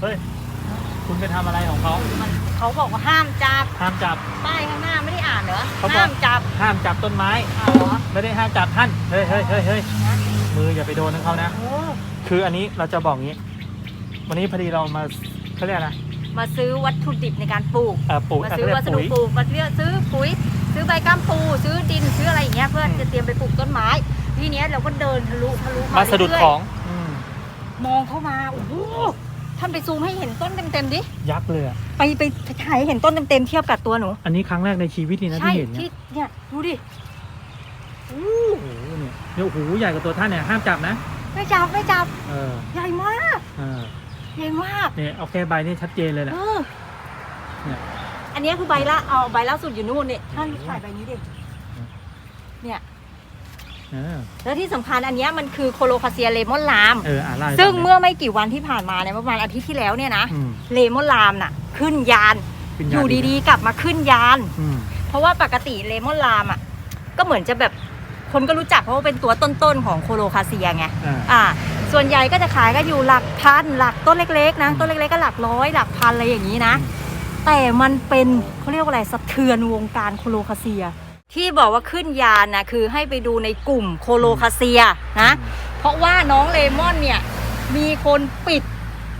เฮ้ย คุณไปทำอะไรของเขามันเขาบอกว่าห้ามจับห้ามจับ ป้ายข้างหน้าไม่ได้อ่านเหรอเขาบอก ห้ามจับห้ามจับต้นไม้อ่านเหรอไม่ได้ห้ามจับท่าน เฮ้ยเฮ้ยเฮ้ยเฮ้ยนะมืออย่าไปโดนเขานะ โอ้คืออันนี้เราจะบอกงี้ วันนี้พอดีเรามาเขาเรียกอะไรนะมาซื้อวัตถุดิบในการปลูก เอ่อปลูกมาเอ่อซื้อเขาเรียวักสดุปุ๋ย ปลูกมาซื้อปุ๋ย ซื้อใบก้ามปู ซื้อดินซื้ออะไรอย่างเงี้ยเพื่ออืมจะเตรียมไปปลูกต้นไม้ ทีเนี้ยเราก็เดินทะลุทะลุมามาสะดุดเรื่ยของอืมๆมองเข้ามาโอ้โห ท่านไปซูมให้เห็นต้นเต็มๆดิ ยักษ์เลยอะไปไปถ่ายให้เห็นต้นเต็มๆเทียบกับตัวหนู อันนี้ครั้งแรกในชีวิตนี่นะใช่ที่เห็นเนี่ยที่เนี่ยดูดิอู้โอ้โหเนี่ยเนี่ยโอ้โหใหญ่กว่าตัวท่านเนี่ยห้ามจับนะ ไม่จับไม่จับเออใหญ่มากเออใหญ่มากเนี่ยเอาแค่ใบนี่ชัดเจนเลยแหละ เออเนี่ย อันเนี้ยคือใบละเอาใบล่าสุดอยู่นู่นเนี่ยท่านถ่ายใบนี้ดิเนี่ย เออแล้วที่สำคัญอันเนี้ยมันคือโคโลคาเซียเลมอนลาม เอออ่าไล่าให้ซึ่งฟัหน่ยเมื่อไม่กี่วันที่ผ่านมาเนี่ยประมาณอาทิตย์ที่แล้วเนี่ยนะอืมเลมอนลามน่ะ ขึ้นยานเป็นอยู่าดีๆ กลับมาขึ้นยานอืมเพราะว่าปกติเลมอนลามอะก็เหมือนจะแบบคนก็รู้จักเพราะว่าเป็นตัวต้นๆของโคโลคาเซียไง อ่า อ่า ส่วนใหญ่ก็จะขายก็อยู่หลักพันหลักต้นเล็กๆ นะอืมต้นเล็กๆก็หลักร้อยหลักพันอะไรอย่างนี้นะแต่มันเป็นเขาเรียกว่าอะไรสะเทือนวงการโคโลคาเซีย ที่บอกว่าขึ้นยานนะคือให้ไปดูในกลุ่มโคโลคาเซียนะ เพราะว่าน้องเลมอนเนี่ย มีคนปิด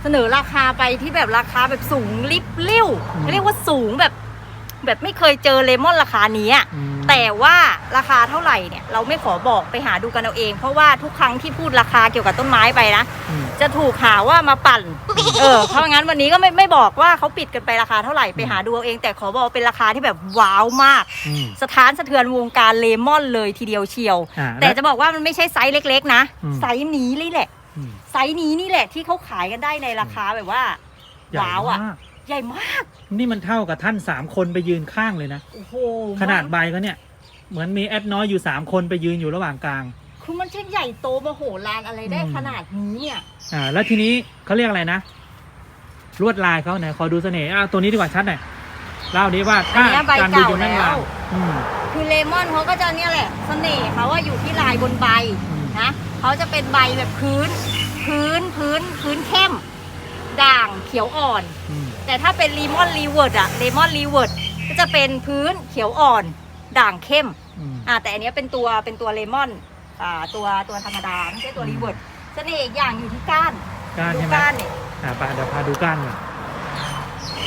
เสนอราคาไปที่แบบราคาแบบสูงลิบลิ่วอืมเรียกว่าสูงแบบ แบบไม่เคยเจอเลมอนราคานี้อะอืม แต่ว่าราคาเท่าไหร่เนี่ยเราไม่ขอบอกไปหาดูกันเอาเอง เพราะว่าทุกครั้งที่พูดราคาเกี่ยวกับต้นไม้ไปนะ อืม จะถูกหาว่ามาปั่น เออ เพราะงั้นวันนี้ก็ไม่ไม่บอกว่าเขาปิดกันไปราคาเท่าไหร่ไปหาดูเอาเอง แต่ขอบอกเป็นราคาที่แบบว้าวมาก อืม สถานสะเทือนวงการเลมอนเลยทีเดียวเชียว อ่าแต่ล้วจะบอกว่ามันไม่ใช่ไซส์เล็กๆ นะ อืม ไซส์นี้เลยแหละ อืมไซส์นี้นี่แหละที่เขาขายกันได้ในราคาแบบว่า ใหญ่ว้าวอะมาก ใหญ่มาก นี่มันเท่ากับท่านสามคนไปยืนข้างเลยนะ โอ้โหขนาดมกใบเขาเนี่ย เหมือนมีแอดน้อยอยู่สามคนไปยืนอยู่ระหว่างกลาง คือมันช่างใหญ่โตมโหฬารอะไรได้อืม ขนาดนี้เนี่ยอ่า แล้วทีนี้เขาเรียกอะไรนะ ลวดลายเขาไหนขอดูเสน่ห์อ่าตัวนี้ดีกว่าชัดหน่อยเล่าดิว่าอันถ้าเนี้ยใบการดูเก่าอยู่นั่งแล้ลาวงอืม คือเลมอนเขาก็จะเนี่ยแหละเสน่ห์เขาว่าอยู่ที่ลายบนใบอืม นะเขาจะเป็นใบแบบพื้น พื้นพื้นพื้นเข้ม ด่างเขียวอ่อน อืมแต่ถ้าเป็นเลมอนรีเวิร์ดอะเลมอนรีเวิร์ดก็จะเป็นพื้นเขียวอ่อน ด่างเข้มอืมอ่าแต่อันเนี้ยเป็นตัวเป็นตัวเลมอนอ่าตัวตัวธรรมดาไม่ใช่ตัวรีเวิร์ดเสน่ห์อีกอย่างอยู่ที่ก้านก้านดูใช่ไหมก้านเนี่ยอ่าไปเดี๋ยวพาดูก้านก่อน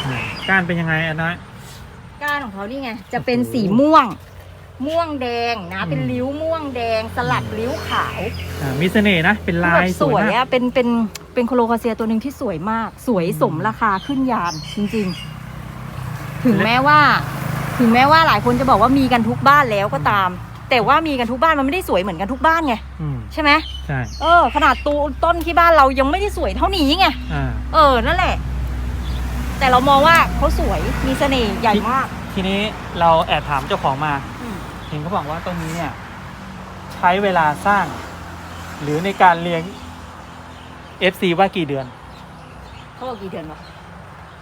อ่าก้านเป็นยังไงอันน้อย ก้านของเขานี่ไงจะเป็นสีม่วง ม่วงแดงนะอืม เป็นริ้วม่วงแดงสลับริ้วขาว อ่ามีเสน่ห์นะ เป็นลายแบบสวยมากอะเป็นเป็น เป็นโคโลคาเซียตัวหนึ่งที่สวยมาก สวยอืมสมราคาขึ้นยานจริงๆ ถึงแม้ว่า ถึงแม้ว่าหลายคนจะบอกว่ามีกันทุกบ้านแล้วก็ตาม แต่ว่ามีกันทุกบ้านมันไม่ได้สวยเหมือนกันทุกบ้านไงอืมใช่ไหมใช่เออ ขนาดตูต้นที่บ้านเรายังไม่ได้สวยเท่านี้ไงอ่าเออนั่นแหละ แต่เรามองว่าเขาสวยมีเสน่ห์ใหญ่มากทีนี้เราแอบถามเจ้าของมา อืมเห็นเขาบอกว่าต้นนี้เนี่ย ใช้เวลาสร้าง หรือในการเลี้ยง FC ว่ากี่เดือนเขาบอกกี่เดือนวะ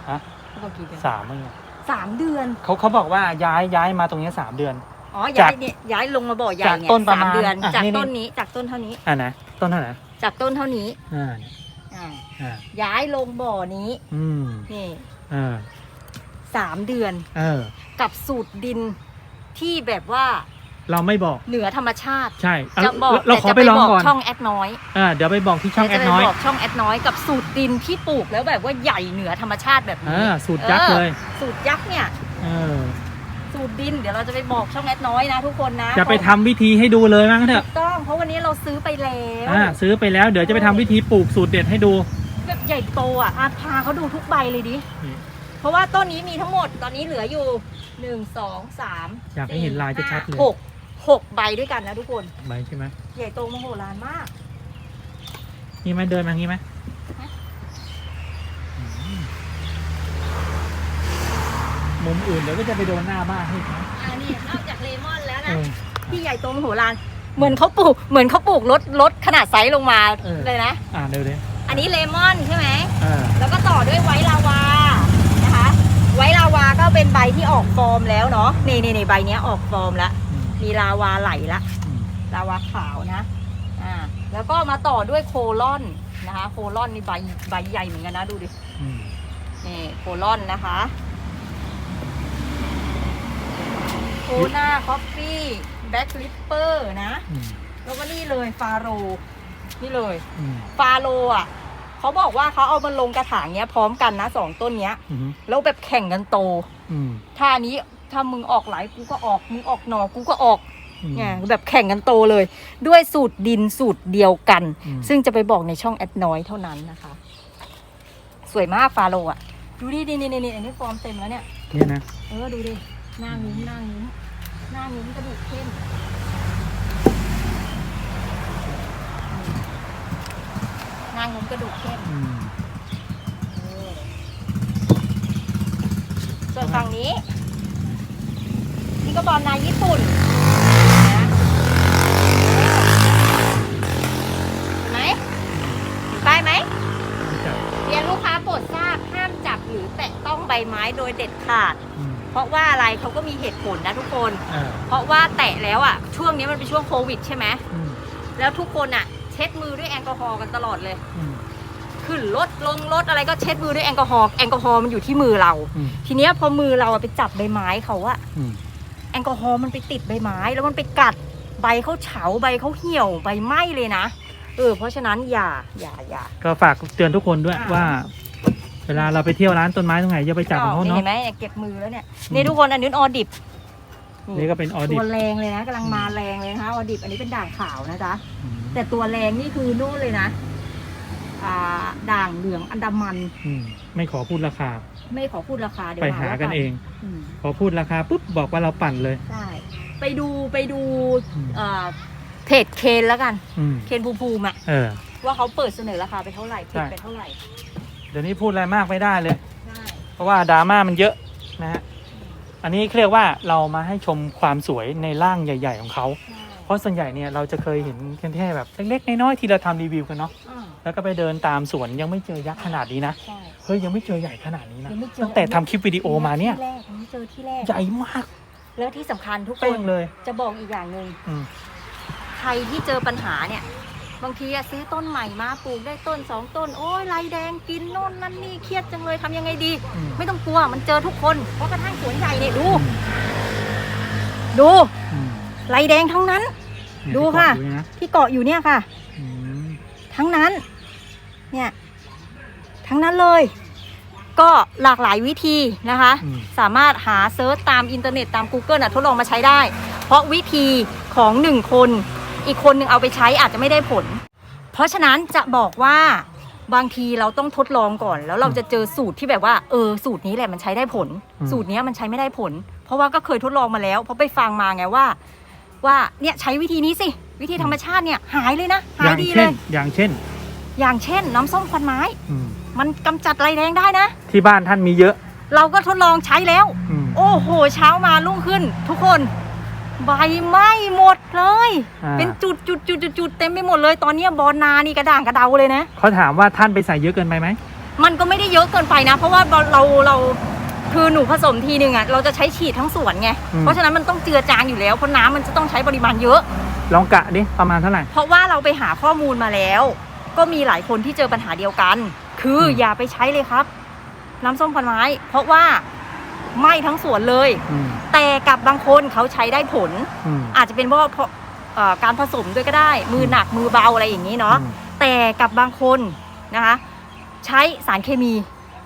ฮะเขาบอกกี่เดือนสามมั้งเนี่ยสามเดือนเขาเขาบอกว่าย้ายย้ายมาตรงนี้สามเดือน อ๋อจาย้ากยเนี่ยย้ายลงมาบ่อใหญ่จากไงต้นประสามมาณเดือน อะจากนี่ ต้นนี้จากต้นเท่านี้ อ่านะต้นเท่าไหร่จากต้นเท่านี้อ่าอ่าอ่าย้ายลงบ่อนี้อืมนี่อ่าสามเดือนเออ กับสูตรดินที่แบบว่า เราไม่บอก เหนือธรรมชาติ ใช่เอาจะบอกเราขอแต่จะไปลองบอกก่อนช่องแอดน้อยอ่าเดี๋ยวไปบอกที่ช่องแอดน้อยจะไปบอกช่องแอดน้อยกับสูตรดินที่ปลูกแล้วแบบว่าใหญ่เหนือธรรมชาติแบบนี้อ่าสูตรยักษ์เลยออสูตรยักษ์เนี่ยเออสูตรดินเดี๋ยวเราจะไปบอกช่องแอดน้อยนะทุกคนนะจะไปทำวิธีให้ดูเลยมั้งเถถูอะกต้องเพราะวันนี้เราซื้อไปแล้วอ่าซื้อไปแล้วเดี๋ยวจะไปทำวิธีปลูกสูตรเด็ดให้ดูแบบใหญ่โตอะอาพาเขาดูทุกใบเลยดินี่เพราะว่าต้นนี้มีทั้งหมดตอนนี้เหลืออยู่หนึ่งสองสามอยากให้เห็นลายชัดๆเลยหก หกใบด้วยกันนะทุกคน ใบใช่ไหมใหญ่โตมโหฬารมาก นี่ไหมเดินมางี้ไหมฮะอืมมุมอื่นเดี๋ยวก็จะไปโดนหน้าบ้านให้นะอ่านี่นอกจากเลมอนแล้วเอนะอที่ใหญ่โตมโหฬารเหมือนเขาปลูกเหมือนเขาปลูกลดลดขนาดไซส์ลงมาเออเลยนะ อ่าเดี๋ยวเดี๋ยวอันนี้เลมอนใช่ไหมอ่าแล้วก็ต่อด้วยไวท์ลาวานะคะ ไวท์ลาวาก็เป็นใบที่ออกฟอร์มแล้วเนาะนี่นี่นี่ใบเนี้ยออกฟอร์มแล้วอื มมีลาวาไหลละอืมลาวาขาวนะอ่าแล้วก็มาต่อด้วยโคลอนนะคะ โคลอนนี่ใบใบใหญ่เหมือนกันนะดูดิอืมนี่โคลอนนะคะโคนาคอฟฟี่แบ็คลิปเปอร์นะอืมแล้วก็นี่เลยฟาโรนี่เลยอืมฟาโรอะเขาบอกว่าเขาเอามาลงกระถางเนี้ยพร้อมกันนะสองต้นเนี้ยอืมแล้วแบบแข่งกันโตอืมท่านี้ ถ้ามึงออกไหลายกูก็ออก มึงออกหนอกูก็ออกอืมเนี่ยแบบแข่งกันโตเลย ด้วยสูตรดินสูตรเดียวกัน อืม ซึ่งจะไปบอกในช่องแอดน้อยเท่านั้นนะคะ สวยมากฟาโรอะ ดูดินี่นี่นี่อันนี้ฟอร์มเต็มแล้วเนี่ย เนี่ยนะ เออ ดูดิ หน้างุ้มหน้างุ้มหน้างุ้มกระดูกเข้มหน้างุ้มกระดูกเข้มอืมส่วนฝั่งนี้ นี่ก็บอลนายญี่ปุ่นนะเห็นไหมเห็นป้ายไหมจับเรียนลูกค้าโปรดทราบห้ามจับหรือแตะต้องใบไม้โดยเด็ดขาดอืมเพราะว่าอะไรเขาก็มีเหตุผลนะทุกคนอ่าเพราะว่าแตะแล้วอะ ช่วงนี้มันเป็นช่วงโควิดใช่ไหมอืมแล้วทุกคนอะ เช็ดมือด้วยแอลกอฮอล์กันตลอดเลยอืมขึ้นรถลงรถอะไรก็เช็ดมือด้วยแอลกอฮอล์แอลกอฮอล์มันอยู่ที่มือเราอืมทีเนี้ยพอมือเราอะไปจับใบไม้เขาอะอืม แอลกอฮอล์มันไปติดใบไม้ แล้วมันไปกัดใบเขาเฉาใบเขาเหี่ยวใบไหม้เลยนะเออเพราะฉะนั้นอย่าอย่าอย่าก็ฝากเตือนทุกคนด้วยอ่าว่า เวลาเราไปเที่ยวร้านต้นไม้ตรงไหนอย่าไปจับของเขานี่เนาะเห็นไหมเนี่ยเก็บมือแล้วเนี่ยอืมนี่ทุกคนอันนี้ออดิบนี่ก็เป็นออดิตับวแรงเลยนะกำลังมาแรงเลยนะคะออดิบอันนี้เป็นด่างขาวนะจ๊ะอืมแต่ตัวแรงนี่คือนู่นเลยนะ อ่าด่างเหลืองอันดามัน อืมไม่ขอพูดราคา ไม่ขอพูดราคาเดี๋ยวไปมหาแล้วกันเอง อืมพอพูดราคาปุ๊บบอกว่าเราปั่นเลย ใช่ไปดูไปดูอืม เอ่อเพจเคนแล้วกัน อืมเคนภูมิภูมิอะเออ ว่าเขาเปิดเสนอราคาไปเท่าไหร่เพจใช่ไปเท่าไหร่เดี๋ยวนี้พูดอะไรมากไม่ได้เลย ใช่เพราะว่าดราม่ามันเยอะนะฮะ อันนี้เรียกว่าเรามาให้ชมความสวยในร่างใหญ่ ๆ ของเขา ใช่เพราะส่วนใหญ่เนี่ยเราจะเคยเห็นกันแค่แบบเล็กๆน้อยๆที่เราทำรีวิวกันเนาะ อ่า แล้วก็ไปเดินตามสวนยังไม่เจอยักษ์ขนาดนี้นะ ใช่เฮ้ยยังไม่เจอใหญ่ขนาดนี้นะ ยังไม่เจอตั้งแต่ทำคลิปวิดีโอมาเนี่ย ที่แรกอันนี้เจอที่แรก ใหญ่มากแล้วที่สำคัญทุกคเป้นงเลย จะบอกอีกอย่างหนึ่งอืม ใครที่เจอปัญหาเนี่ย บางทีอะซื้อต้นใหม่มาปลูกได้ต้นสองต้น โอ้ยลายแดงกินโน่นนั่นนี่เครียดจังเลยทำยังไงดี อืม ไม่ต้องกลัวมันเจอทุกคนเพราะกระทั่งสวนใหญ่เนี่ยดูอืมดูอืมลายแดงทั้งนั้นเนี่ยดูค่ะที่เกาอยู่เนี่ยนะที่เกาะอยู่เนี่ยค่ะ อืมทั้งนั้น เนี่ยทั้งนั้นเลย ก็หลากหลายวิธีนะคะอืมสามารถหาเซิร์ชตามอินเทอร์เน็ตตาม Google นะทดลองมาใช้ได้ เพราะวิธีของหนึ่งคน อีกคนหนึ่งเอาไปใช้อาจจะไม่ได้ผล เพราะฉะนั้นจะบอกว่าบางทีเราต้องทดลองก่อน แล้วเราจะเจอสูตรที่แบบว่าเออสูตรนี้แหละมันใช้ได้ผลอืมสูตรเนี้ยมันใช้ไม่ได้ผล เพราะว่าก็เคยทดลองมาแล้ว เพราะไปฟังมาไงว่า ว่าเนี่ยใช้วิธีนี้สิ วิธีธรรมชาติเนี่ยหายเลยนะหาอยย่างดีเลเช่นยอย่างเช่น อย่างเช่น น้ำส้มควันไม้ อืมมันกำจัดไรแดงได้นะ ที่บ้านท่านมีเยอะ เราก็ทดลองใช้แล้ว อืม โอ้โห เช้ามารุ่งขึ้น ทุกคน ใบไหม้หมดเลย อ่า เป็นจุดจุดจุดจุดจุดเต็มไปหมดเลย ตอนเนี้ยบอลนานี่กระด่างกระเดาเลยนะ เขาถามว่าท่านไปใส่เยอะเกินไปไหมมันก็ไม่ได้เยอะเกินไปนะ เพราะว่าเราเราคือหนูผสมทีหนึ่งอะเราจะใช้ฉีดทั้งสวนไงอืมเพราะฉะนั้นมันต้องเจือจางอยู่แล้วเพราะน้ำมันจะต้องใช้ปริมาณเยอะ ลองกะดิประมาณเท่าไหร่ เพราะว่าเราไปหาข้อมูลมาแล้ว ก็มีหลายคนที่เจอปัญหาเดียวกัน คืออมอย่าไปใช้เลยครับ น้ำส้มควันไม้ เพราะว่าไหม้ทั้งสวนเลยอืมแต่กับบางคนเขาใช้ได้ผลอืมอาจจะเป็นเพราะว่าเพราะเอ่อการผสมด้วยก็ได้ มือหนักมือเบาอะไรอย่างนี้เนาะอืมแต่กับบางคนนะคะ ใช้สารเคมี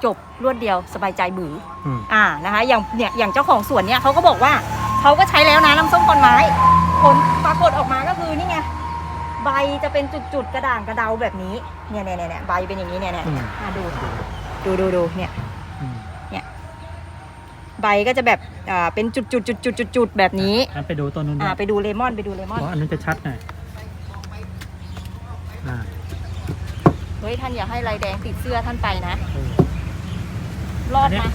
จบรวดเดียวสบายใจบืออืมอ่านะคะอย่างเนี่ยอย่างเจ้าของสวนเนี่ยเขาก็บอกว่าเขาก็ใช้แล้วนะน้ำส้มคอนไม้ผล จะเป็นจุดๆกระด่างกระเดาแบบนี้เนี่ยเนี่ยเนี่ยใบเป็นอย่างนี้เนี่ยเนี่ยอืม อะดูดูดูดูเนี่ย อืมใบก็จะแบบอ่าเป็นจุดจุดจุดจุดจุดจุดแบบนี้ งั้นไปดูต้นนู้นด้อ่าวยไปดูเลมอนไปดูเลมอน เพราะอันนั้นจะชัดหน่อยอ่าเฮ้ย ท่านอย่าให้ลายแดงติดเสื้อท่านไปนะ เออ รอดอันเนี้ไหมย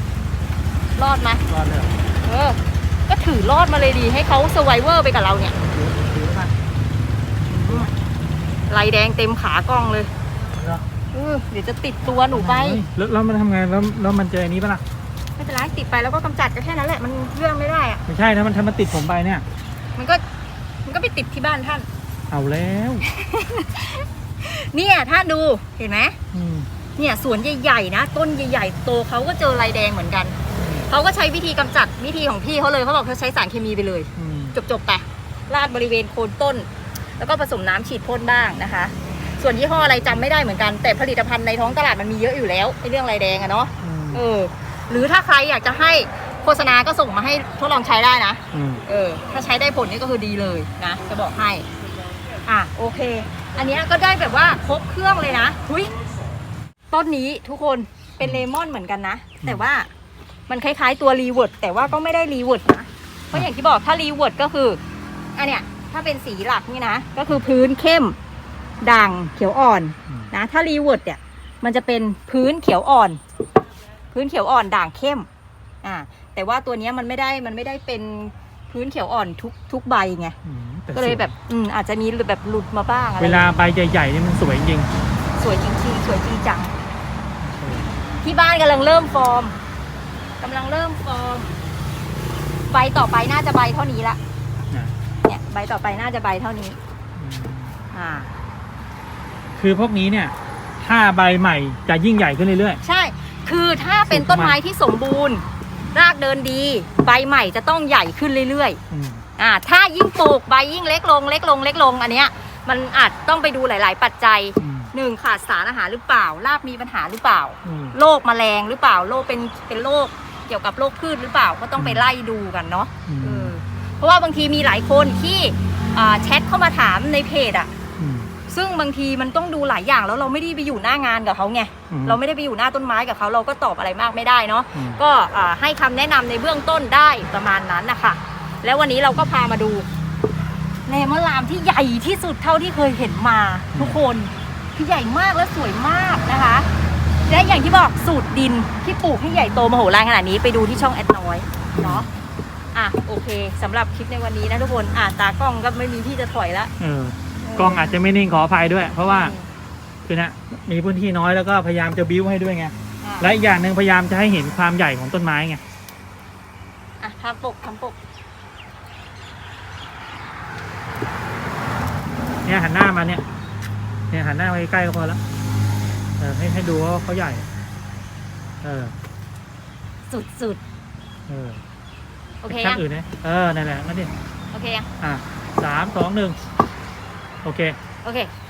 รอดไหมรอดเลยเหรอเออ ก็ถือรอดมาเลยดี ให้เขาสไวเวอร์ไปกับเราเนี่ย ถือถือมา ลายแดงเต็มขากล้องเลยเหรอเออเดี๋ยวจะติดตัวหนูไปเฮ้ยแล้วแล้วมันทำไงแล้วแล้วมันเจออันนี้ปะล่ะ ไม่เป็นไรติดไปแล้วก็กำจัดก็แค่นั้นแหละ มันเรื่องไม่ได้อะไม่ใช่ถ้ามันถ้ามันติดผมไปเนี่ย มันก็ มันก็ไปติดที่บ้านท่าน เอาแล้วเนี่ยถ้าดูเห็นไหมอืมเนี่ยสวนใหญ่ๆนะ ต้นใหญ่ๆโตเขาก็เจอลายแดงเหมือนกัน เขาก็ใช้วิธีกำจัดวิธีของพี่เขาเลยเขาบอกเขาใช้สารเคมีไปเลย อืมจบๆไปราดบริเวณโคนต้น แล้วก็ผสมน้ำฉีดพ่นบ้างนะคะ ส่วนยี่ห้ออะไรจำไม่ได้เหมือนกัน แต่ผลิตภัณฑ์ในท้องตลาดมันมีเยอะอยู่แล้วไอ้เรื่องลายแดงอะเนาะอืมเออ หรือถ้าใครอยากจะให้โฆษณาก็ส่งมาให้ทดลองใช้ได้นะอืมเออ ถ้าใช้ได้ผลนี่ก็คือดีเลยนะ จะบอกให้ อะโอเค อันเนี้ยก็ได้แบบว่าครบเครื่องเลยนะหุยต้นนี้ทุกคนเป็นเลมอนเหมือนกันนะ แต่ว่ามันคล้ายๆตัวรีเวิร์ดแต่ว่าก็ไม่ได้รีเวิร์ดนะ เพราะอย่างที่บอกถ้ารีเวิร์ดก็คืออันเนี้ย ถ้าเป็นสีหลักนี่นะ ก็คือพื้นเข้มด่างเขียวอ่อนอืมนะ ถ้ารีเวิร์ดเนี่ยมันจะเป็นพื้นเขียวอ่อน พื้นเขียวอ่อนด่างเข้มอ่าแต่ว่าตัวเนี้ยมันไม่ได้มันไม่ได้เป็นพื้นเขียวอ่อนทุกทุกใบไงอืมแต่ก็เลยสวแบบอืมอาจจะมีแบบหลุดมาบ้างอะไรเวลาใบใหญ่ๆนี่มันสวยจริงสวยจริงๆสวยจริงจังเออที่บ้านกำลังเริ่มฟอร์มกำลังเริ่มฟอร์มใบต่อไปน่าจะใบเท่านี้ละนะเนี่ย ใบต่อไปน่าจะใบเท่านี้อืมอ่า คือพวกนี้เนี่ย ถ้าใบใหม่จะยิ่งใหญ่ขึ้นเรื่อย ใช่ คือถ้าเป็นต้นไม้ที่สมบูรณ์ รากเดินดี ใบใหม่จะต้องใหญ่ขึ้นเรื่อยๆอืม ๆ อ่า ถ้ายิ่งปลูกใบยิ่งเล็กลง เล็กลง เล็กลง อันเนี้ย มันอาจต้องไปดูหลาย ๆ ปัจจัยอืมหนึ่งขาดสารอาหารหรือเปล่า รากมีปัญหาหรือเปล่า อืม โรคแมลงหรือเปล่าโรคเป็นเป็นโรคเกี่ยวกับโรคพืชหรือเปล่าก็ต้องไปไล่ดูกันเนาะอืม เออ เพราะว่าบางทีมีหลายคนที่อ่าแชทเข้ามาถามในเพจอะอืมซึ่งบางทีมันต้องดูหลายอย่างแล้วเราไม่ได้ไปอยู่หน้างานกับเขาไงอืมเราไม่ได้ไปอยู่หน้าต้นไม้กับเขาเราก็ตอบอะไรมากไม่ได้เนาะอืมก็อ่าให้คำแนะนำในเบื้องต้นได้ประมาณนั้นนะคะแล้ววันนี้เราก็พามาดูเลมอนลามที่ใหญ่ที่สุดเท่าที่เคยเห็นมาทุกคนคือใหญ่มากและสวยมากนะคะ และอย่างที่บอกสูตรดินที่ปลูกให้ใหญ่โตมโหฬารขนาดนี้ไปดูที่ช่องแอดน้อยเนาะ อะโอเคสำหรับคลิปในวันนี้นะทุกคนอ่าตากล้องก็ไม่มีที่จะถอยละเออกล้องอาจจะไม่นิ่งขออภัยด้วย เพราะว่าคือนะมีพื้นที่น้อยแล้วก็พยายามจะบิ้วให้ด้วยไงอะและอีกอย่างหนึ่งพยายามจะให้เห็นความใหญ่ของต้นไม้ไงอะทำปกทำปกเนี่ยหันหน้ามาเนี่ยเนี่ยหันหน้ามาใกล้ๆก็พอแล้วเออให้ให้ดูว่าเขาใหญ่ เออ สุดสุดเออๆ โอเคช่ายังงอื่นนะเออนั่นแหละนั่นดิโอเคยังอะสามสองหนึ่งโอเค โอเคโ